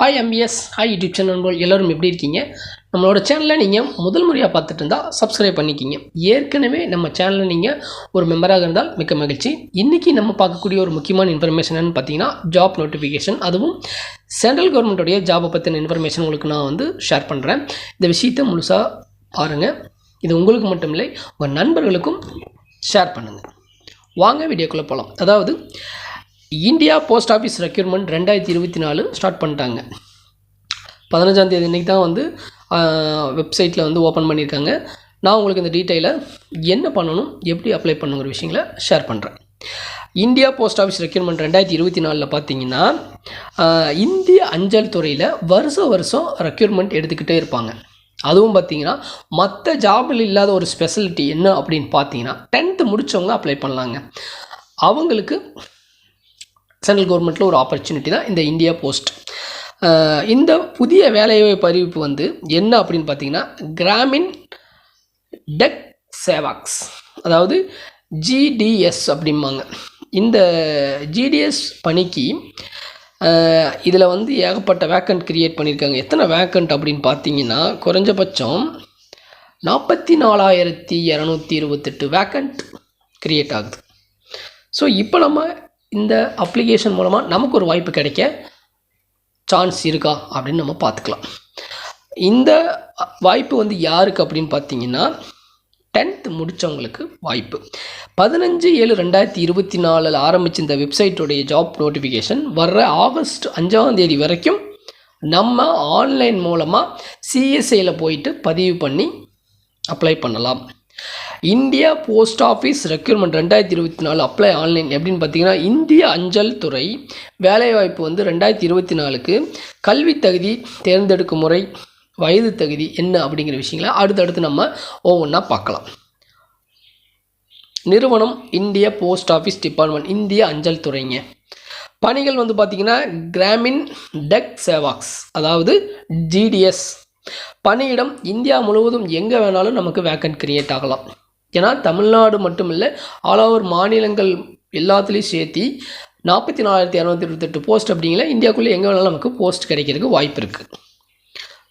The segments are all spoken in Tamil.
Hi MBS hi YouTube channel நண்பர்கள் எல்லோரும் எப்படி இருக்கீங்க? நம்மளோட சேனலில் நீங்கள் முதல் முறையாக பார்த்துட்டு இருந்தால் சப்ஸ்கிரைப் பண்ணிக்கிங்க. ஏற்கனவே நம்ம சேனலில் நீங்கள் ஒரு மெம்பராக இருந்தால் மிக்க மகிழ்ச்சி. இன்றைக்கி நம்ம பார்க்கக்கூடிய ஒரு முக்கியமான இன்ஃபர்மேஷன் பார்த்தீங்கன்னா ஜாப் நோட்டிஃபிகேஷன் அதுவும் சென்ட்ரல் கவர்மெண்ட்டுடைய ஜாபை பற்றின இன்ஃபர்மேஷன் உங்களுக்கு நான் வந்து ஷேர் பண்ணுறேன் இந்த விஷயத்தை முழுசாக பாருங்கள் இது உங்களுக்கு மட்டும் இல்லை உங்கள் நண்பர்களுக்கும் ஷேர் பண்ணுங்கள் வாங்க வீடியோக்குள்ளே போகலாம் அதாவது இந்தியா போஸ்ட் ஆஃபீஸ் ரெக்யூர்மெண்ட் ரெண்டாயிரத்தி இருபத்தி நாலு ஸ்டார்ட் பண்ணிட்டாங்க. பதினஞ்சாம் தேதி இன்றைக்கி தான் வந்து வெப்சைட்டில் வந்து ஓப்பன் பண்ணியிருக்காங்க. நான் உங்களுக்கு இந்த டீட்டெயிலை என்ன பண்ணணும் எப்படி அப்ளை பண்ணுங்கிற விஷயங்களை ஷேர் பண்ணுறேன் இந்தியா போஸ்ட் ஆஃபீஸ் ரெக்யூர்மெண்ட் ரெண்டாயிரத்தி இருபத்தி நாலில் பார்த்தீங்கன்னா இந்திய அஞ்சல் துறையில் வருஷம் வருஷம் ரெக்யூர்மெண்ட் எடுத்துக்கிட்டே இருப்பாங்க. அதுவும் பார்த்தீங்கன்னா மற்ற ஜாபில் இல்லாத ஒரு ஸ்பெஷலிட்டி என்ன அப்படின்னு பார்த்தீங்கன்னா டென்த்து முடித்தவங்க அப்ளை பண்ணலாங்க. அவங்களுக்கு சென்ட்ரல் கவர்மெண்ட்டில் ஒரு ஆப்பர்ச்சுனிட்டி தான் இந்த இந்தியா போஸ்ட் இந்த புதிய வேலைவாய்ப்பு அறிவிப்பு வந்து என்ன அப்படின்னு பார்த்தீங்கன்னா கிராமின் டெக் சேவாக்ஸ் அதாவது ஜிடிஎஸ் அப்படிம்பாங்க. இந்த ஜிடிஎஸ் பணிக்கு இதில் வந்து ஏகப்பட்ட வேக்கண்ட் க்ரியேட் பண்ணியிருக்காங்க எத்தனை வேக்கண்ட் அப்படின்னு பார்த்தீங்கன்னா குறைஞ்சபட்சம் நாற்பத்தி நாலாயிரத்தி இரநூத்தி இருபத்தெட்டு வேக்கண்ட் க்ரியேட் ஆகுது. ஸோ இப்போ நம்ம இந்த அப்ளிகேஷன் மூலமாக நமக்கு ஒரு வாய்ப்பு கிடைக்க சான்ஸ் இருக்கா அப்படின்னு நம்ம பார்த்துக்கலாம். இந்த வாய்ப்பு வந்து யாருக்கு அப்படின்னு பார்த்தீங்கன்னா டென்த் முடித்தவங்களுக்கு வாய்ப்பு. பதினஞ்சு ஏழு ரெண்டாயிரத்தி இருபத்தி நாலில் ஆரம்பித்த இந்த வெப்சைட்டுடைய ஜாப் நோட்டிஃபிகேஷன் வர்ற ஆகஸ்ட் அஞ்சாம் தேதி வரைக்கும் நம்ம ஆன்லைன் மூலமாக சிஎஸ்ஐயில் போயிட்டு பதிவு பண்ணி அப்ளை பண்ணலாம். இந்தியா போஸ்ட் ஆஃபீஸ் ரெக்யூர்மெண்ட் ரெண்டாயிரத்தி இருபத்தி நாலு அப்ளை ஆன்லைன் எப்படின்னு பார்த்தீங்கன்னா இந்திய அஞ்சல் துறை வேலைவாய்ப்பு வந்து ரெண்டாயிரத்தி இருபத்தி நாலுக்கு கல்வி தகுதி தேர்ந்தெடுக்கும் முறை வயது தகுதி என்ன அப்படிங்கிற விஷயங்களை அடுத்தடுத்து நம்ம ஒவ்வொன்றா பார்க்கலாம். நிறுவனம் இந்திய போஸ்ட் ஆஃபீஸ் டிபார்ட்மெண்ட் இந்திய அஞ்சல் துறைங்க. பணிகள் வந்து பார்த்திங்கன்னா கிராமின் டெக் சேவாக்ஸ் அதாவது ஜிடிஎஸ் பணியிடம் இந்தியா முழுவதும் எங்கே வேணாலும் நமக்கு வேக்கன்ட் கிரியேட் ஆகலாம். ஏன்னா தமிழ்நாடு மட்டும் இல்லை ஆல் ஓவர் மாநிலங்கள் எல்லாத்துலேயும் சேர்த்து நாற்பத்தி நாலாயிரத்தி இரநூத்தி இருபத்தெட்டு போஸ்ட் அப்படிங்கிற இந்தியாவுக்குள்ளே எங்கே வேணாலும் நமக்கு போஸ்ட் கிடைக்கிறதுக்கு வாய்ப்பு இருக்குது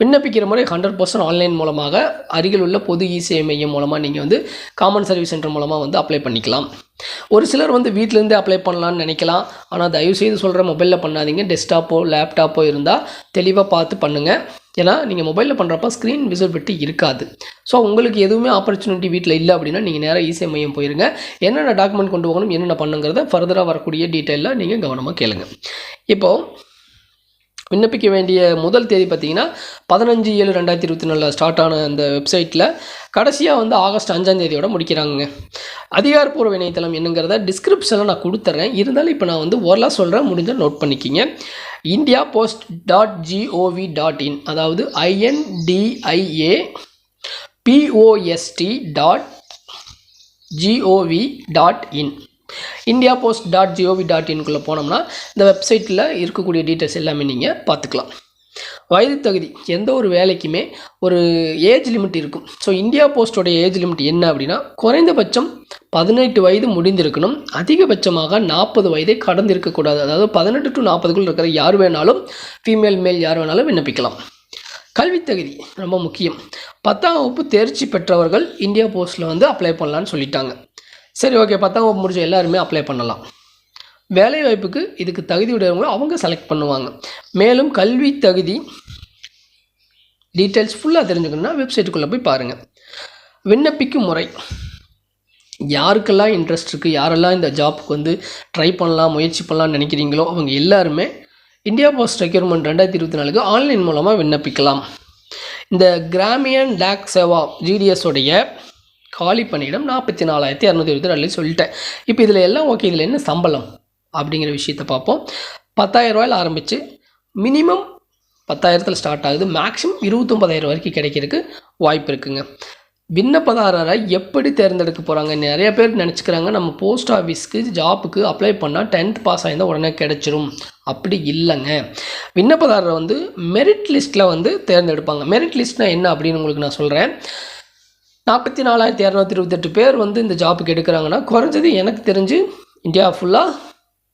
விண்ணப்பிக்கிற முறை ஹண்ட்ரட் பர்சன்ட் ஆன்லைன் மூலமாக அருகில் உள்ள பொது இசேவை மையம் மூலமாக நீங்கள் வந்து காமன் சர்வீஸ் சென்டர் மூலமாக வந்து அப்ளை பண்ணிக்கலாம். ஒரு சிலர் வந்து வீட்டிலேருந்தே அப்ளை பண்ணலான்னு நினைக்கலாம். ஆனால் தயவுசெய்து சொல்கிற மொபைலில் பண்ணாதீங்க. டெஸ்க்டாப்போ லேப்டாப்போ இருந்தால் தெளிவாக பார்த்து பண்ணுங்கள் ஏன்னா நீங்கள் மொபைலில் பண்ணுறப்ப ஸ்க்ரீன் விசிபிலிட்டி இருக்காது. ஸோ உங்களுக்கு எதுவுமே ஆப்பர்ச்சுனிட்டி வீட்டில் இல்லை அப்படின்னா நீங்கள் நேராக இசை மையம் போயிருங்க. என்னென்ன டாக்குமெண்ட் கொண்டு போகணும் என்னென்ன பண்ணுங்கிறத ஃபர்தராக வரக்கூடிய டீட்டெயிலில் நீங்கள் கவனமாக கேளுங்க. இப்போது விண்ணப்பிக்க வேண்டிய முதல் தேதி பார்த்தீங்கன்னா பதினஞ்சு ஏழு ரெண்டாயிரத்தி இருபத்தி நாலில் ஸ்டார்ட் ஆன அந்த வெப்சைட்டில் கடைசியாக வந்து ஆகஸ்ட் அஞ்சாம் தேதியோட முடிக்கிறாங்க அதிகாரப்பூர்வ இணையதளம் என்னங்கிறத டிஸ்கிரிப்ஷனில் நான் கொடுத்துட்றேன் இருந்தாலும் இப்போ நான் வந்து ஓரலாக சொல்கிறேன் முடிஞ்சால் நோட் பண்ணிக்கிங்க. India post dot G O V dot in அதாவது I N D I A P O S T dot G O V dot in India post dot G O V dot இன்குள்ளே போனோம்னா இந்த வெப்சைட்டில் இருக்கக்கூடிய டீட்டெயில்ஸ் எல்லாமே நீங்கள் பார்த்துக்கலாம். வயது தகுதி எந்த ஒரு வேலைக்குமே ஒரு ஏஜ் லிமிட் இருக்கும். ஸோ இந்தியா போஸ்டோடைய ஏஜ் லிமிட் என்ன அப்படின்னா குறைந்தபட்சம் பதினெட்டு வயது முடிந்திருக்கணும். அதிகபட்சமாக நாற்பது வயதை கடந்திருக்கக்கூடாது அதாவது பதினெட்டு டு நாற்பதுக்குள் இருக்கிற யார் வேணாலும் ஃபீமேல் மேல் யார் வேணாலும் விண்ணப்பிக்கலாம். கல்வி தகுதி ரொம்ப முக்கியம். பத்தாம் வகுப்பு தேர்ச்சி பெற்றவர்கள் இந்தியா போஸ்ட்டில் வந்து அப்ளை பண்ணலான்னு சொல்லிட்டாங்க. சரி ஓகே பத்தாம் வகுப்பு முடிஞ்ச எல்லாருமே அப்ளை பண்ணலாம். வேலைவாய்ப்புக்கு இதுக்கு தகுதி உடையவங்களும் அவங்க செலக்ட் பண்ணுவாங்க. மேலும் கல்வி தகுதி டீட்டெயில்ஸ் ஃபுல்லாக தெரிஞ்சுக்கணுன்னா வெப்சைட்டுக்குள்ளே போய் பாருங்கள் விண்ணப்பிக்கும் முறை. யாருக்கெல்லாம் இன்ட்ரெஸ்ட் இருக்குது யாரெல்லாம் இந்த ஜாப்புக்கு வந்து ட்ரை பண்ணலாம் முயற்சி பண்ணலாம்னு நினைக்கிறீங்களோ அவங்க எல்லாருமே இந்தியா போஸ்ட் ரெக்யூர்மெண்ட் ரெண்டாயிரத்தி இருபத்தி நாலுக்கு ஆன்லைன் மூலமாக விண்ணப்பிக்கலாம். இந்த கிராமியன் டாக் சேவா GDS காலி பணியிடம் நாற்பத்தி நாலாயிரத்தி இரநூத்தி இருபத்தி ரெண்டு சொல்லிட்டேன். இப்போ இதில் எல்லாம் ஓகே இதில் என்ன சம்பளம்? அப்படிங்கிற விஷயத்தை பார்ப்போம். பத்தாயிரம் ரூபாயில் ஆரம்பித்து மினிமம் பத்தாயிரத்தில் ஸ்டார்ட் ஆகுது. மேக்ஸிமம் இருபத்தொம்பதாயிரம் வரைக்கும் கிடைக்கிறதுக்கு வாய்ப்பு இருக்குங்க. விண்ணப்பதாரரை எப்படி தேர்ந்தெடுக்க போகிறாங்க நிறைய பேர் நினச்சிக்கிறாங்க நம்ம போஸ்ட் ஆஃபீஸ்க்கு ஜாப்புக்கு அப்ளை பண்ணால் டென்த் பாஸ் ஆகிருந்தால் உடனே கிடைச்சிரும். அப்படி இல்லைங்க. விண்ணப்பதாரரை வந்து மெரிட் லிஸ்ட்டில் வந்து தேர்ந்தெடுப்பாங்க. மெரிட் லிஸ்ட்னால் என்ன அப்படின்னு உங்களுக்கு நான் சொல்கிறேன் நாற்பத்தி நாலாயிரத்தி இரநூத்தி இருபத்தெட்டு பேர் வந்து இந்த ஜாப்புக்கு எடுக்கிறாங்கன்னா குறைஞ்சது எனக்கு தெரிஞ்சு இந்தியா ஃபுல்லாக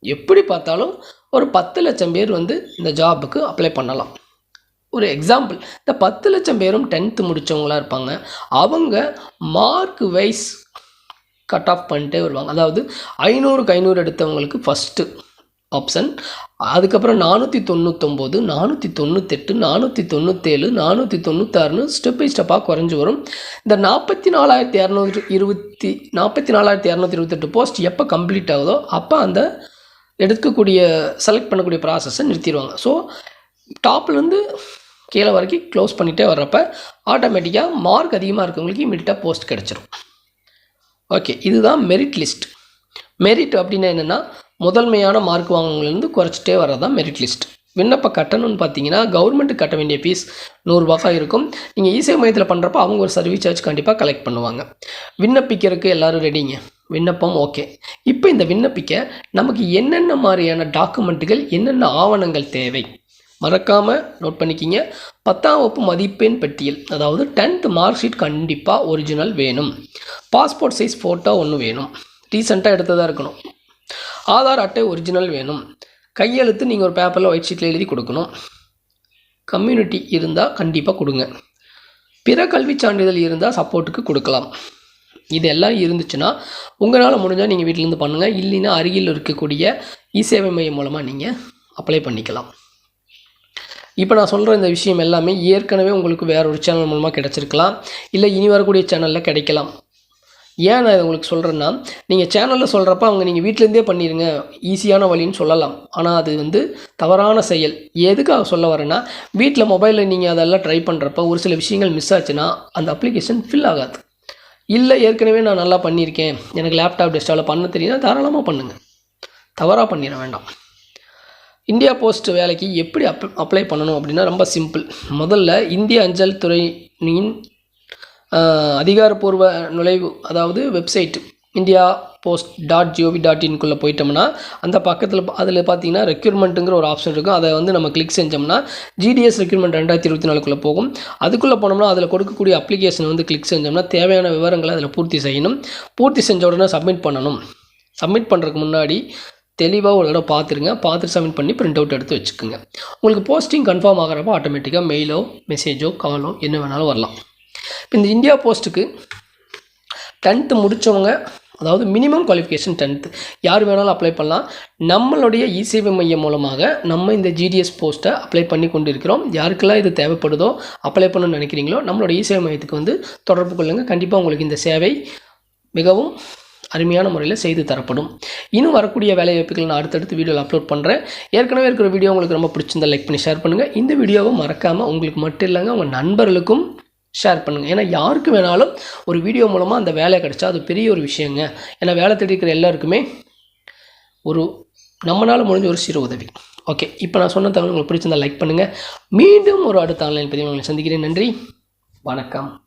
எப்படி பார்த்தாலும் ஒரு பத்து லட்சம் பேர் வந்து இந்த ஜாபுக்கு அப்ளை பண்ணலாம். ஒரு எக்ஸாம்பிள் இந்த பத்து லட்சம் பேரும் டென்த்து முடித்தவங்களாக இருப்பாங்க. அவங்க மார்க் வைஸ் கட் ஆஃப் பண்ணிட்டே வருவாங்க. அதாவது ஐநூறுக்கு ஐநூறு எடுத்தவங்களுக்கு ஃபஸ்ட்டு ஆப்ஷன் அதுக்கப்புறம் நானூற்றி தொண்ணூத்தொம்போது நானூற்றி தொண்ணூத்தெட்டு நானூற்றி தொண்ணூற்றேழு நானூற்றி தொண்ணூத்தாறுன்னு ஸ்டெப் பை ஸ்டெப்பாக குறைஞ்சி வரும். இந்த நாற்பத்தி நாலாயிரத்தி இரநூத்தி இருபத்தி நாற்பத்தி நாலாயிரத்தி இரநூத்தி இருபத்தெட்டு போஸ்ட் எப்போ கம்ப்ளீட் ஆகுதோ அப்போ அந்த எடுக்கக்கூடிய செலக்ட் பண்ணக்கூடிய ப்ராசஸை நிறுத்திடுவாங்க. ஸோ டாப்லேருந்து கீழே வரைக்கும் க்ளோஸ் பண்ணிகிட்டே வர்றப்ப ஆட்டோமேட்டிக்காக மார்க் அதிகமாக இருக்கவங்களுக்கு இமீடியட்டாக போஸ்ட் கிடச்சிரும். ஓகே இதுதான் மெரிட் லிஸ்ட் மெரிட் அப்படின்னா என்னென்னா முதன்மையான மார்க் வாங்குவவங்கலேருந்து குறைச்சிட்டே வர்றதான் மெரிட் லிஸ்ட் விண்ணப்ப கட்டணம்னு பார்த்தீங்கன்னா கவர்மெண்ட்டு கட்ட வேண்டிய ஃபீஸ் நூறுரூபா இருக்கும். நீங்கள் இசேவை மையத்தில் பண்ணுறப்ப அவங்க ஒரு சர்வீஸ் சார்ஜ் கண்டிப்பாக கலெக்ட் பண்ணுவாங்க. விண்ணப்பிக்கிறதுக்கு எல்லோரும் ரெடிங்க விண்ணப்பம் ஓகே இப்போ இந்த விண்ணப்பிக்க நமக்கு என்னென்ன மாதிரியான டாக்குமெண்ட்டுகள் என்னென்ன ஆவணங்கள் தேவை? மறக்காமல் நோட் பண்ணிக்கிங்க. பத்தாம் வகுப்பு மதிப்பெண் பட்டியல் அதாவது டென்த் மார்க் ஷீட் கண்டிப்பாக ஒரிஜினல் வேணும். பாஸ்போர்ட் சைஸ் ஃபோட்டோ ஒன்று வேணும். ரீசெண்டாக எடுத்ததாக இருக்கணும். ஆதார் அட்டை ஒரிஜினல் வேணும். கையெழுத்து நீங்கள் ஒரு பேப்பரில் ஒயிட் ஷீட்டில் எழுதி கொடுக்கணும். கம்யூனிட்டி இருந்தால் கண்டிப்பாக கொடுங்க. பிற கல்விச் சான்றிதழ் இருந்தால் சப்போர்ட்டுக்கு கொடுக்கலாம். இதெல்லாம் இருந்துச்சுன்னா உங்களால் முடிஞ்சால் நீங்கள் வீட்டிலேருந்து பண்ணுங்கள் இல்லைன்னா அருகில் இருக்கக்கூடிய இ சேவை மையம் மூலமாக நீங்கள் அப்ளை பண்ணிக்கலாம். இப்போ நான் சொல்கிற இந்த விஷயம் எல்லாமே ஏற்கனவே உங்களுக்கு வேற ஒரு சேனல் மூலமாக கிடச்சிருக்கலாம். இல்லை இனி வரக்கூடிய சேனலில் கிடைக்கலாம். ஏன் நான் இதை உங்களுக்கு சொல்கிறேன்னா நீங்கள் சேனலில் சொல்கிறப்ப அவங்க நீங்கள் வீட்டிலேருந்தே பண்ணிடுங்க ஈஸியான வழின்னு சொல்லலாம். ஆனால் அது வந்து தவறான செயல். எதுக்காக சொல்ல வரேன்னா வீட்டில் மொபைலில் நீங்கள் அதெல்லாம் ட்ரை பண்ணுறப்ப ஒரு சில விஷயங்கள் மிஸ் ஆச்சுன்னா அந்த அப்ளிகேஷன் ஃபில் ஆகாது. இல்லை ஏற்கனவே நான் நல்லா பண்ணியிருக்கேன் எனக்கு லேப்டாப் டெஸ்க்டாப்பில் பண்ண தெரியும்னா தாராளமாக பண்ணுங்கள் தவறாக பண்ணிட வேண்டாம். இந்தியா போஸ்ட் வேலைக்கு எப்படி அப் அப்ளை பண்ணணும் அப்படின்னா ரொம்ப சிம்பிள் முதல்ல இந்திய அஞ்சல் துறையின் அதிகாரப்பூர்வ நுழைவு அதாவது website India post dot G O V dot இன்குள்ளே போயிட்டோம்னா அந்த பக்கத்தில் அதில் பார்த்தீங்கன்னா ரெக்யூர்மெண்ட்டுங்கிற ஒரு ஆப்ஷன் இருக்கும் அதை வந்து நம்ம கிளிக் செஞ்சோம்னா ஜிடிஎஸ் ரெக்யூர்மெண்ட் ரெண்டாயிரத்தி இருபத்தி நாலுக்குள்ளே போகும். அதுக்குள்ளே போனோம்னா அதில் கொடுக்கக்கூடிய அப்ளிகேஷன் வந்து கிளிக் செஞ்சோம்னா தேவையான விவரங்களை அதில் பூர்த்தி செய்யணும். பூர்த்தி செஞ்ச உடனே சப்மிட் பண்ணணும். சப்மிட் பண்ணுறதுக்கு முன்னாடி தெளிவாக ஒரு தடவை பார்த்துருங்க பார்த்துட்டு சப்மிட் பண்ணி பிரிண்ட் அவுட் எடுத்து வச்சுக்கோங்க. உங்களுக்கு போஸ்டிங் கன்ஃபார்ம் ஆகிறப்போ ஆட்டோமேட்டிக்காக மெயிலோ மெசேஜோ காலோ என்ன வேணாலும் வரலாம். இப்போ இந்த இந்தியா போஸ்ட்டுக்கு டென்த்து முடித்தவங்க அதாவது மினிமம் குவாலிஃபிகேஷன் டென்த்து யார் வேணாலும் அப்ளை பண்ணலாம். நம்மளுடைய இசேவை மையம் மூலமாக நம்ம இந்த ஜிடிஎஸ் போஸ்ட்டை அப்ளை பண்ணி கொண்டு இருக்கிறோம் யாருக்கெல்லாம் இது தேவைப்படுதோ அப்ளை பண்ணணும்னு நினைக்கிறீங்களோ நம்மளோட இசேவை மையத்துக்கு வந்து தொடர்பு கொள்ளுங்கள் கண்டிப்பாக உங்களுக்கு இந்த சேவை மிகவும் அருமையான முறையில் செய்து தரப்படும். இன்னும் வரக்கூடிய வேலைவாய்ப்புகள் நான் அடுத்தடுத்து வீடியோவில் அப்லோட் பண்ணுறேன் ஏற்கனவே இருக்கிற வீடியோ உங்களுக்கு ரொம்ப பிடிச்சிருந்தா லைக் பண்ணி ஷேர் பண்ணுங்கள் இந்த வீடியோவை மறக்காமல் உங்களுக்கு மட்டும் இல்லைங்க உங்கள் நண்பர்களுக்கும் ஷேர் பண்ணுங்கள் ஏன்னா யாருக்கு வேணாலும் ஒரு வீடியோ மூலமாக அந்த வேலை கிடைச்சா அது பெரிய ஒரு விஷயங்க. ஏன்னா வேலை தேடி இருக்கிற எல்லாருக்குமே ஒரு நம்மளால் முடிஞ்ச ஒரு சிறு உதவி. ஓகே இப்போ நான் சொன்ன தகவல் உங்களுக்கு பிடிச்சிருந்தா லைக் பண்ணுங்கள் மீண்டும் ஒரு அடுத்த ஆன்லைன் பதிவு உங்களை சந்திக்கிறேன். நன்றி. வணக்கம்.